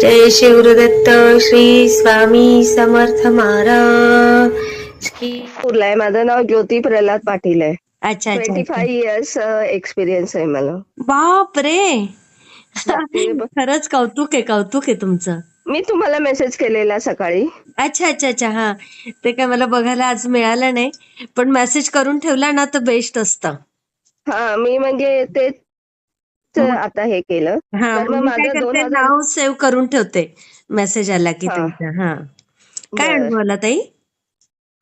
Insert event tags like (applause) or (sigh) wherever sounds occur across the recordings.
जय शिवदत्त श्री स्वामी समर्थ महाराज आहे माझं नाव ज्योती प्रल्हाद पाटील आहे. अच्छा ट्वेंटी फाय इयर्स एक्सपिरियन्स आहे मला. बाप रे. (laughs) खरंच कौतुक आहे कौतुक आहे तुमचं. मी तुम्हाला मेसेज केलेला सकाळी. अच्छा अच्छा अच्छा हा. ते काय मला बघायला आज मिळालं नाही. पण मेसेज करून ठेवला ना तर बेस्ट असतं. हा मी म्हणजे आता हे केलं. तर मग माझं दोन हजार- नाव सेव्ह करून ठेवते मेसेज आला की हा. तुमचा हा. काय बरं. अनुभव आला ताई?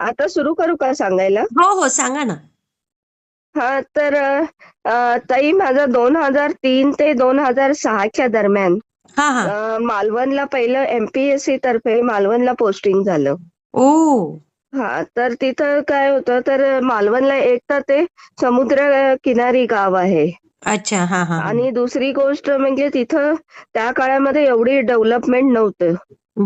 आता सुरू करू का सांगायला? हो हो सांगा ना. हा तर अं, ताई माझं दोन हजार तीन ते दोन हजार सहाच्या दरम्यान हा हा. अं, मालवणला पहिलं एमपीएससी तर्फे मालवणला पोस्टिंग झालं. ओ. हा तर तिथं काय होतं तर मालवणला एक तर ते समुद्र किनारी गाव आहे. अच्छा हा हा आणि दुसरी गोष्ट म्हणजे तिथं त्या काळामध्ये एवढी डेव्हलपमेंट नव्हतं.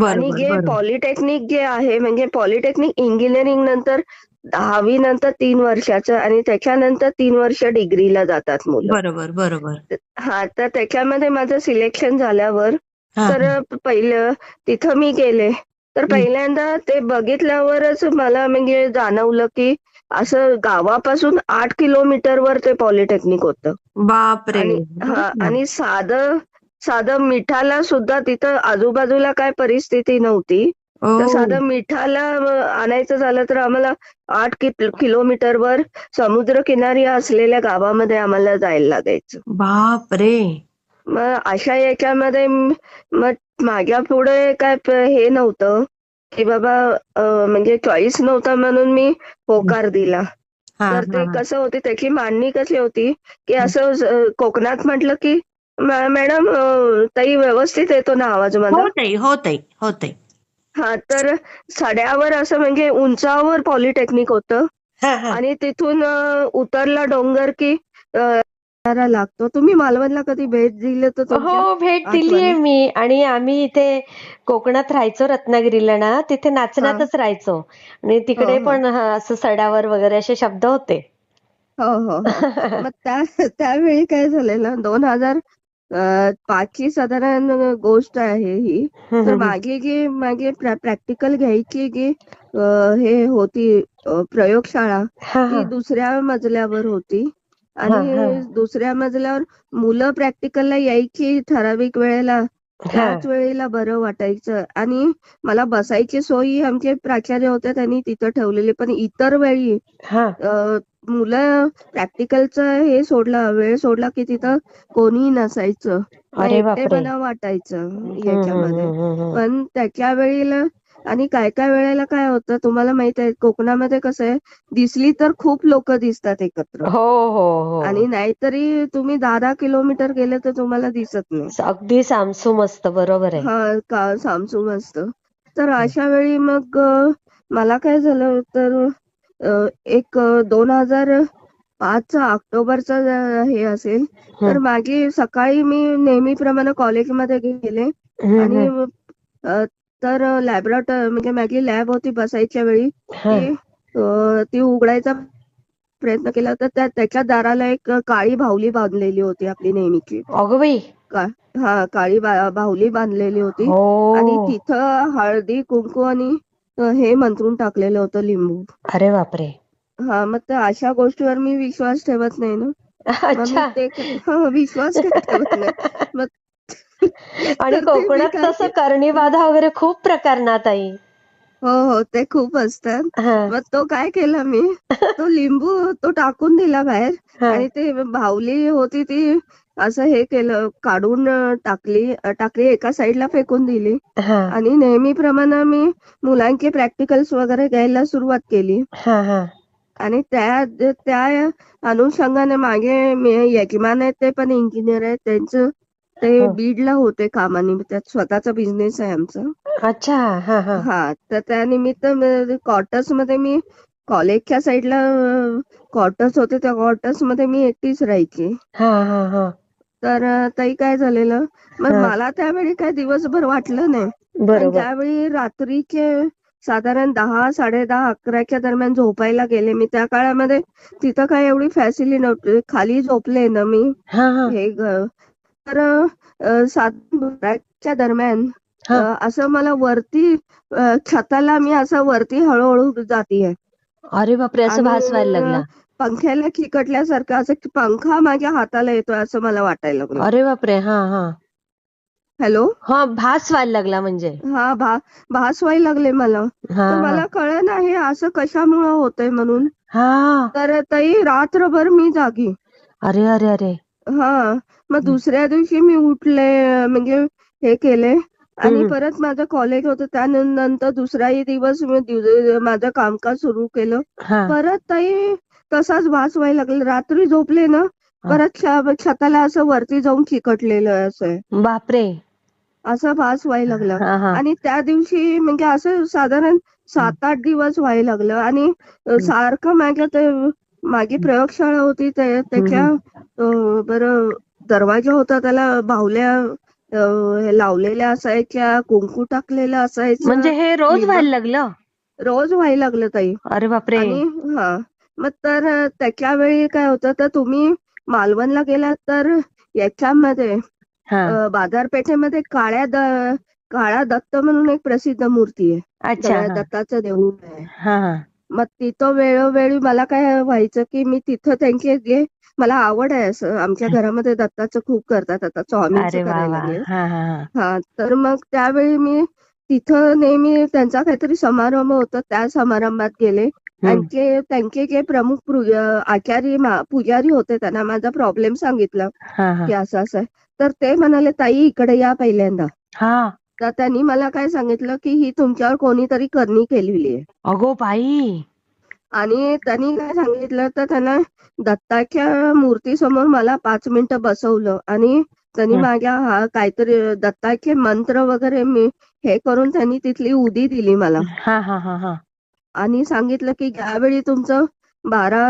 आणि बरोबर जे बरोबर. पॉलिटेक्निक जे आहे म्हणजे पॉलिटेक्निक इंजिनिअरिंग नंतर दहावी नंतर तीन वर्षाचं आणि त्याच्यानंतर तीन वर्ष डिग्रीला जातात मुलं. बरोबर बरोबर. हा तर त्याच्यामध्ये माझं सिलेक्शन झाल्यावर हा. तर पहिलं तिथं मी गेले. तर पहिल्यांदा ते बघितल्यावरच मला म्हणजे जाणवलं की असं गावापासून आठ किलोमीटरवर ते पॉलिटेक्निक होतं. बापरे. आणि आणि साधं साधं मिठाला सुद्धा तिथं आजूबाजूला काय परिस्थिती नव्हती. तर साधं मिठाला आणायचं झालं तर आम्हाला आठ किलोमीटरवर समुद्र किनारी असलेल्या गावामध्ये आम्हाला जायला लागायचं. बापरे. मग अशा याच्यामध्ये मग माझ्या पुढे काय हे नव्हतं. की बाबा म्हणजे चॉईस नव्हता म्हणून मी होकार दिला. हा तर ते हा, हा. कसं होती त्याची मांडणी कशी होती की असं कोकणात म्हटलं की "मॅ- मॅडम ताई व्यवस्थित येतो ना आवाज माझा होतय होतय होतय हा तर सड्यावर असं म्हणजे उंचावर पॉलिटेक्निक होतं. हा, हा. आणि तिथून उतरला डोंगर की जरा लागतो. तुम्ही मालवणला कधी भेट दिली तर हो भेट? दिलीये मी. आणि आम्ही इथे कोकणात राहायचो रत्नागिरीला ना. तिथे नाचण्यातच राहायचो. आणि तिकडे हो, हो. पण असं सड्यावर वगैरे असे शब्द होते. हो हो हो. मग त्यावेळी काय झालेलं? दोन हजार पाचची साधारण गोष्ट आहे ही. तर मागे जी मागे प्रॅक्टिकल घ्यायची अं, हे होती प्रयोगशाळा हा, ती. दुसऱ्या मजल्यावर होती. आणि. दुसऱ्या मजल्यावर मुलं प्रॅक्टिकलला यायची ठराविक वेळेला त्याच वेळेला बरं वाटायचं आणि मला बसायची सोय आमचे प्राचार्य होते त्यांनी तिथं ठेवलेली पण इतर वेळी हा. मुलं प्रॅक्टिकलचं हे सोडला वेळ सोडला की तिथं कोणी नसायचं एकटेपणा वाटायचं याच्यामध्ये. पण त्याच्या वेळेला आणि काय काय वेळेला काय होतं तुम्हाला माहीत आहे कोकणामध्ये कसं आहे दिसली तर खूप लोक दिसतात एकत्र. हो हो हो. आणि नाहीतरी तुम्ही दहा दहा किलोमीटर गेले तर तुम्हाला दिसत नाही. अगदी सामसूम असतं बरोबर आहे. हा का सामसूम असतं. तर अशा वेळी मग मला काय झालं तर एक दोन हजार पाचचा ऑक्टोबरचा हे असेल तर. माझी सकाळी मी नेहमीप्रमाणे कॉलेजमध्ये गेले. आणि तर लॅबोरेटरी म्हणजे माझी लॅब होती बसायच्या वेळी. ती उघडायचा प्रयत्न केला. तर त्या त्याच्या दाराला एक काळी बाहुली बांधलेली होती आपली नेहमीची. अगं हा काळी बाहुली बांधलेली होती. आणि हो तिथं हळदी कुंकू आणि हे मंत्रून टाकलेलं होतं लिंबू. अरे बापरे. हा मग अशा गोष्टीवर मी विश्वास ठेवत नाही ना. (laughs) विश्वास ठेवत नाही. मग आणि कोकणात तसं करणी बाधा वगैरे खूप प्रकार ना ताई हो हो ते खूप असतात. मग तो काय केला मी? तो लिंबू तो टाकून दिला बाहेर. आणि ते बाहुली होती ती असं हे केलं काढून टाकली टाकली एका साईडला फेकून दिली. आणि नेहमीप्रमाणे मी मुलांचे प्रॅक्टिकल्स वगैरे घ्यायला सुरुवात केली. आणि त्या त्या अनुषंगाने मागे मी- यजमान आहेत ते पण इंजिनियर आहेत त्यांचं ते हो. बीडला होते कामाने त्यात स्वतःचा बिझनेस आहे आमचा. अच्छा हा हा. हा तर त्यानिमित्त क्वार्टर्समध्ये मी कॉलेजच्या साईडला क्वार्टर्स होते त्या क्वार्टर्समध्ये मी एकटीच राहायची. हा हा हा. तर ताई काय झालेलं? मग हा. मला त्यावेळी काय दिवसभर वाटलं नाही. बरोबर. ज्यावेळी रात्रीचे साधारण दहा साडे दहा अकराच्या दरम्यान झोपायला गेले. मी त्या काळामध्ये तिथं काय एवढी फॅसिलिटी नव्हती. खाली झोपले ना मी. हा हा. हे ग- तर बाराच्या दरम्यान हा. असं मला वरती छताला मी असं वरती हळूहळू जातीये. अरे बापरे असं भास व्हायला लागला. पंख्याला खिकटल्यासारखं असं की पंखा माझ्या हाताला येतोय असं मला वाटायला लागलं. अरे बापरे हा हा. हॅलो? हा भास व्हायला लागला म्हणजे. हा भा भास व्हायला लागले मला. हा हा मला कळ नाही असं कशामुळं होतंय म्हणून. हा. तर ताई रात्रभर मी जागी. अरे अरे अरे. हा. मग दुसऱ्या दिवशी मी उठले म्हणजे हे केले आणि. परत माझं कॉलेज होतं. त्यानंतर दुसराही दिवस मी दिव- माझं कामकाज सुरू केलं. हा. परत ताई तसाच भास व्हायला लागला. रात्री झोपले ना हा. परत छ- छताला असं वरती जाऊन खिकटलेलं असं. बापरे. असं भास व्हायला लागला. हा हा. आणि त्या दिवशी म्हणजे असं साधारण सात आठ दिवस व्हायला लागलं. आणि अ, सारखं माझ्या ते माझी प्रयोगशाळा होती ते- त्याच्या अ, बरं दरवाजा होता त्याला बाहुल्या अ, हे लावलेल्या असायच्या कुंकू टाकलेलं असायचं. म्हणजे हे रोज व्हायला लागलं? रोज व्हायला लागलं ताई. अरे बापरे. आणि हा मग तर अ, त्याच्या वेळी काय होतं तर तुम्ही मालवणला गेलात तर याच्यामध्ये हा. अ, बाजारपेठेमध्ये काळ्या द काळा दत्त म्हणून एक प्रसिद्ध मूर्ती आहे. अच्छा हा. दत्ताचं देऊळ आहे. हा हा. मग तिथं वेळोवेळी मला काय व्हायचं की मी तिथं त्यांचे जे मला आवड आहे असं. आमच्या घरामध्ये दत्ताचं खूप करतात आता स्वामींचं करायला लागले. हा तर मग त्यावेळी मी तिथं नेहमी त्यांचा काहीतरी समारंभ होता. त्या समारंभात गेले. हम्म. त्यांचे जे प्रमुख पु- अ, आचारी मा- पुजारी होते त्यांना माझा प्रॉब्लेम सांगितला की असं असं आहे. तर ते म्हणाले ताई इकडे या पहिल्यांदा. तर त्यांनी मला काय सांगितलं की ही तुमच्यावर कोणीतरी करणी केलेली आहे. अगो बाई. आणि त्यांनी काय सांगितलं तर त्यांना दत्ताच्या मूर्तीसमोर मला पाच मिनिटं बसवलं. आणि त्यांनी. माझ्या हा काहीतरी दत्ताचे मंत्र वगैरे मी हे करून त्यांनी तिथली उदी दिली मला. हा हा हा हा. आणि सांगितलं की ज्यावेळी तुमचं बारा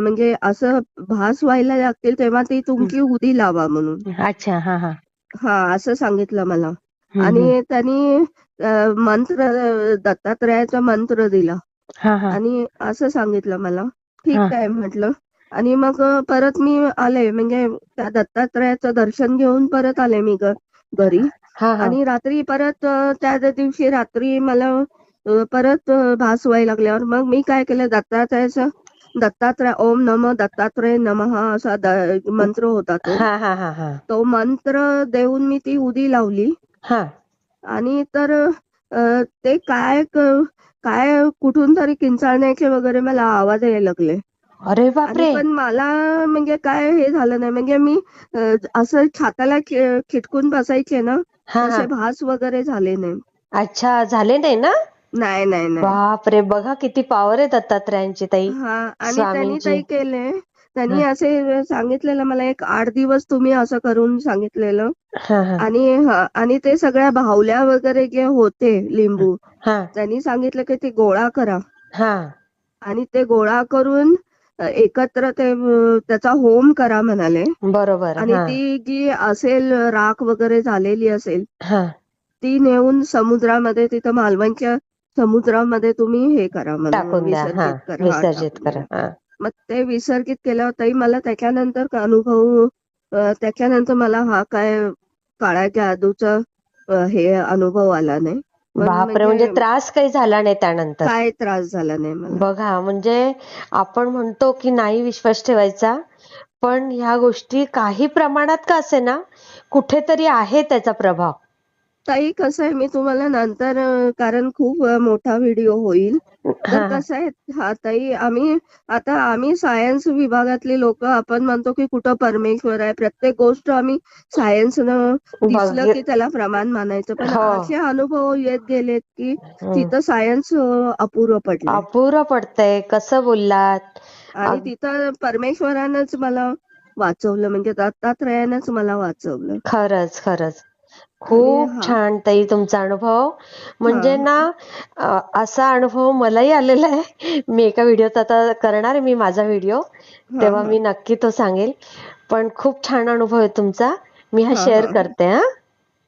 म्हणजे असं भास व्हायला लागतील तेव्हा ती तुमची उदी लावा म्हणून. अच्छा हा हा. हा असं सांगितलं मला. आणि त्यांनी मंत्र दत्तात्रयाचा मंत्र दिला. हा हा. आणि असं सांगितलं मला. ठीक. आहे म्हटलं. आणि मग परत मी आले. म्हणजे त्या दत्तात्रयाचं दर्शन घेऊन परत आले मी घरी. आणि रात्री परत त्या दिवशी रात्री मला परत भास व्हायला लागल्यावर मग मी काय केलं? दत्तात्रयाचं दत्तात्रय ओम नम दत्तात्रय नमः असा मंत्र होता तो. तो मंत्र देऊन मी ती उदी लावली. हा. आणि तर अ, ते काय क- काय कुठून तरी किंचाळण्याचे वगैरे मला आवाज यायला लागले. अरे आणि बापरे पण मला म्हणजे काय हे झालं नाही. म्हणजे मी अ, असं छाताला खि- खिटकून बसायचे ना हा हा. तसे भास वगैरे झाले नाही. अच्छा झाले नाही ना? नाही नाही नाही. बापरे! बघा किती पॉवर आहे दत्तात्रयांची ताई. हा आणि त्यांनी स्वामींची. ताई केले? त्यांनी असे सांगितलेलं मला एक आठ दिवस तुम्ही असं करून सांगितलेलं. आणि आणि ते सगळ्या बाहुल्या वगैरे जे होते लिंबू त्यांनी सांगितलं की ते गोळा करा. आणि ते गोळा करून एकत्र ते त्याचा होम करा म्हणाले. बरोबर आणि ती जी असेल राख वगैरे झालेली असेल ती नेऊन समुद्रामध्ये तिथं मालवणच्या समुद्रामध्ये तुम्ही हे करा हा. विसर्जित करा मग ते विसर्जित केल्यावर ताई मला त्याच्यानंतर का अनुभव त्याच्यानंतर मला हा काय जादूचा अ, हे अनुभव आला नाही. बापरे म्हणजे त्रास काही झाला नाही त्यानंतर? काय त्रास झाला नाही मला. बघा म्हणजे आपण म्हणतो की नाही विश्वास ठेवायचा पण ह्या गोष्टी काही प्रमाणात का असे ना कुठेतरी आहे त्याचा प्रभाव. ताई कसं आहे मी तुम्हाला नंतर कारण खूप मोठा व्हिडिओ होईल तर. कसं आहे हा ताई आम्ही आता आम्ही सायन्स विभागातली लोक आपण म्हणतो की कुठं परमेश्वर आहे प्रत्येक गोष्ट आम्ही सायन्सनं दिसलं बघ- की त्याला प्रमाण मानायचं पण. असे अनुभव येत गेलेत की. तिथं सायन्स अपुरं पडलं अपुरं पडतंय कसं बोललात आणि तिथं परमेश्वरानंच मला वाचवलं म्हणजे दत्तात्रयानंच मला वाचवलं खरंच खरंच खूप हा. छान ताई तुमचा अनुभव म्हणजे हा. ना अ, असा अनुभव मलाही आलेला आहे मी एका व्हिडिओत आता करणार आहे मी माझा व्हिडिओ हा, तेव्हा हा. मी नक्की तो सांगेल पण खूप छान अनुभव आहे तुमचा मी हा हा, शेअर हा. करते हा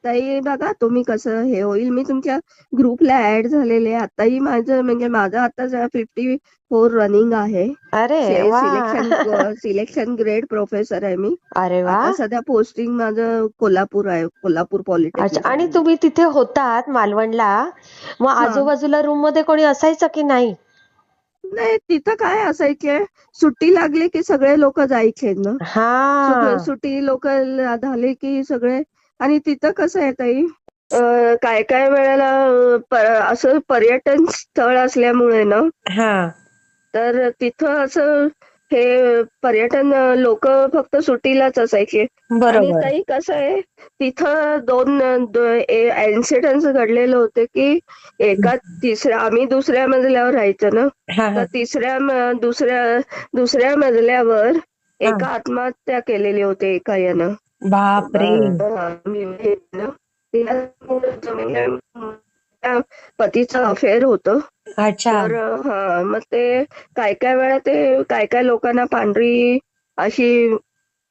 ताई बघा तुम्ही कसं हे होईल. मी तुमच्या ग्रुपला ऍड झालेले आताही माझं म्हणजे माझं आता फिफ्टी फोर रनिंग आहे. अरे सिलेक्शन सिलेक्शन ग्रेड प्रोफेसर आहे मी. अरे वा. सध्या पोस्टिंग माझं कोल्हापूर आहे कोल्हापूर अच्छा पॉलिटेक्निक आणि तुम्ही तिथे होतात मालवणला. मग. आजूबाजूला रूममध्ये कोणी असायचं की नाही? नाही तिथं काय असायचे? सुट्टी लागली की सगळे लोक जायचे ना. सुट्टी लोक झाले की सगळे आणि तिथं कसं आहे ताई? काय काय वेळेला असं पर्यटन स्थळ असल्यामुळे ना? हा. तर तिथं असं हे पर्यटन लोक फक्त सुट्टीलाच असायचे. आणि बरोबर. ताई कसं आहे तिथं दोन इन्सिडेंट घडलेले होते की एका तिसऱ्या आम्ही दुसऱ्या मजल्यावर राहायचो ना? हा तर तिसऱ्या दुसऱ्या दुसऱ्या मजल्यावर एका आत्महत्या केलेली होती एका यानं. बापरे. पतीचं अफेअर होतं. अच्छा. तर हा मग ते काय काय वेळा ते काय काय लोकांना पांढरी अशी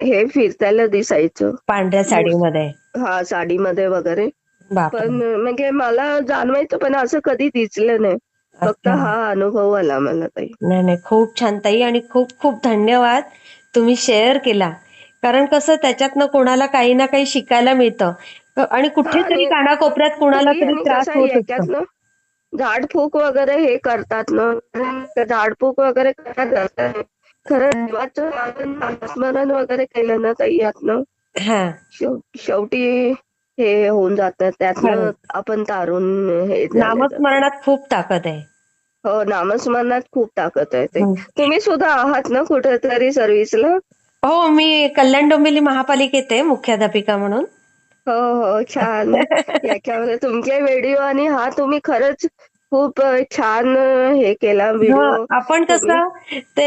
हे फिरतायला दिसायचं. पांढऱ्या साडीमध्ये. हा साडीमध्ये वगैरे. पण म्हणजे मला जाणवायचं पण असं कधी दिसलं नाही. फक्त. हा अनुभव आला मला ताई. नाही नाही खूप छान ताई आणि खूप खूप धन्यवाद. तुम्ही शेअर केला. कारण कसं त्याच्यातनं कोणाला काही ना काही शिकायला मिळतं. आणि कुठेतरी कानाकोपऱ्यात कोणाला तरी त्रास होत झाडफूक वगैरे हे करतात ना झाडफूक वगैरे करत असतात खरं देवाचं स्मरण वगैरे केलं ना ताई यातनं हा. शेव- शेवटी हे होऊन जातं. त्यातनं खरं. आपण तारून हे. नामस्मरणात खूप ताकद आहे. हो नामस्मरणात खूप ताकद आहे ते. हो. तुम्ही सुद्धा आहात ना कुठेतरी सर्व्हिसला हो मी कल्याण डोंबिवली महापालिकेत आहे मुख्याध्यापिका म्हणून. हो हो छान. याच्यामध्ये तुमचे व्हिडिओ आणि हा तुम्ही खरंच खूप छान हे केला व्हिडिओ. हं, आपण कसं ते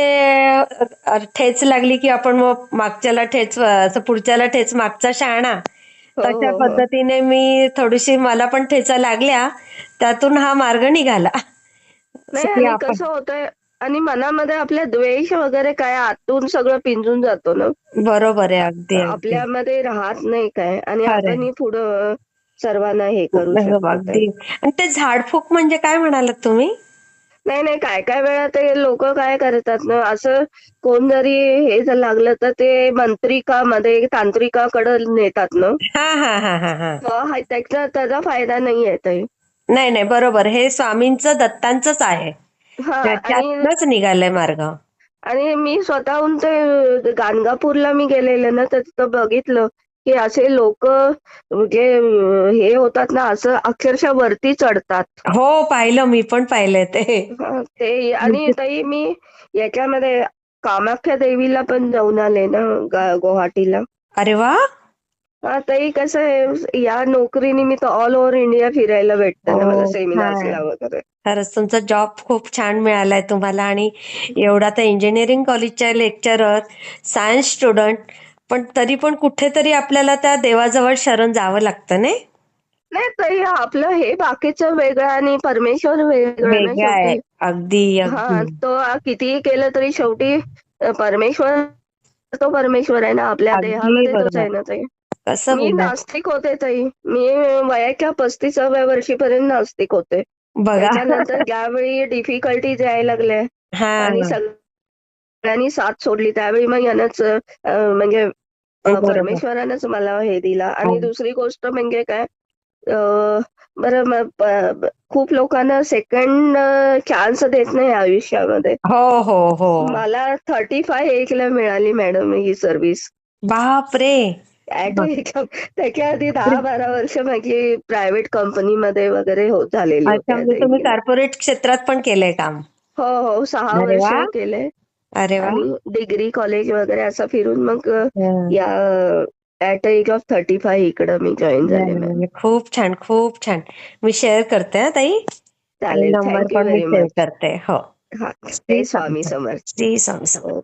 ठेच लागली की आपण मग मागच्याला ठेच असं पुढच्याला ठेच मागचा शहाणा. हो, तशा हो, हो. पद्धतीने मी थोडीशी मला पण ठेचा लागल्या. त्यातून हा मार्ग निघाला. नाही कसं होतंय आणि मनामध्ये आपल्या द्वेष वगैरे काय आतून सगळं पिंजून जातो ना? बरोबर आहे अगदी आपल्यामध्ये राहत नाही काय? आणि. आपणही पुढं सर्वांना हे करू शकतो अगदी. आणि ते झाडफूक म्हणजे काय म्हणालात तुम्ही? नाही नाही काय काय वेळा ते लोक काय करतात ना असं कोण जरी हे जर लागलं तर ते मंत्रिकामध्ये तांत्रिकाकडे नेतात ना? हा हा हा हा हा. हा, त्याचा त्याचा फायदा नाही आहे नाही नाही बरोबर. हे स्वामींचं दत्तांचंच आहे. हा आणि त्याच्यातनच निघालाय मार्ग आणि मी स्वतःहून ते गाणगापूरला मी गेलेले ना तर तिथं बघितलं की असे लोक म्हणजे हे होतात ना असं अक्षरशः वरती चढतात. हो पाहिलं मी पण पाहिलंय ते. हा, ते आणि ताई मी याच्यामध्ये कामाख्या देवीला पण जाऊन आले ना गा- गुवाहाटीला. अरे वा! हा ताई कसं आहे या नोकरीनिमित्त ऑल ओव्हर इंडिया फिरायला भेटतं ना हो, मला. सेमिनार्सला वगैरे. खरंच तुमचा जॉब खूप छान मिळालाय तुम्हाला आणि एवढा तर इंजिनिअरिंग कॉलेजच्या लेक्चरर सायन्स स्टुडंट पण तरी पण कुठेतरी आपल्याला त्या देवाजवळ शरण जावं लागतं नाही? नाही ताई आपलं हे बाकीचं वेगळं आणि परमेश्वर वेगळं आहे. अगदी हा तो कितीही केलं तरी शेवटी परमेश्वर तो परमेश्वर आहे ना आपल्या देहामध्ये तोच. आहे ना ताई कसं मी नास्तिक होते ताई. मी वयाच्या पस्तीसाव्या वर्षीपर्यंत नास्तिक होते. बघा. त्याच्यानंतर ज्यावेळी डिफिकल्टी यायला लागल्या हा आणि सगळ्यांनी साथ सोडली त्यावेळी मग यानंच अ, म्हणजे अ, बरोबर. परमेश्वरानंच मला हे दिला. आणि हो. दुसरी गोष्ट म्हणजे काय अ, बरं मग प- ब- खूप लोकांना सेकंड चान्स देत नाही आयुष्यामध्ये. हो हो हो. मला थर्टी फाय एजला मिळाली मॅडम ही सर्व्हिस बापरे! त्याच्या आधी (laughs) दहा बारा वर्ष माझी प्रायव्हेट कंपनीमध्ये वगैरे होत झालेली म्हणजे तुम्ही कॉर्पोरेट क्षेत्रात पण केलंय काम? हो हो सहा वर्ष वा. केले. अरे डिग्री कॉलेज वगैरे असं फिरून मग हं. या at age of thirty five इकडं मी जॉईन झाले खूप छान खूप छान. मी शेअर करते हा ताई. चालेल नंबर पण मी शेअर करते. हो. हा श्री स्वामी समर्थ. श्री स्वामी समर्थ.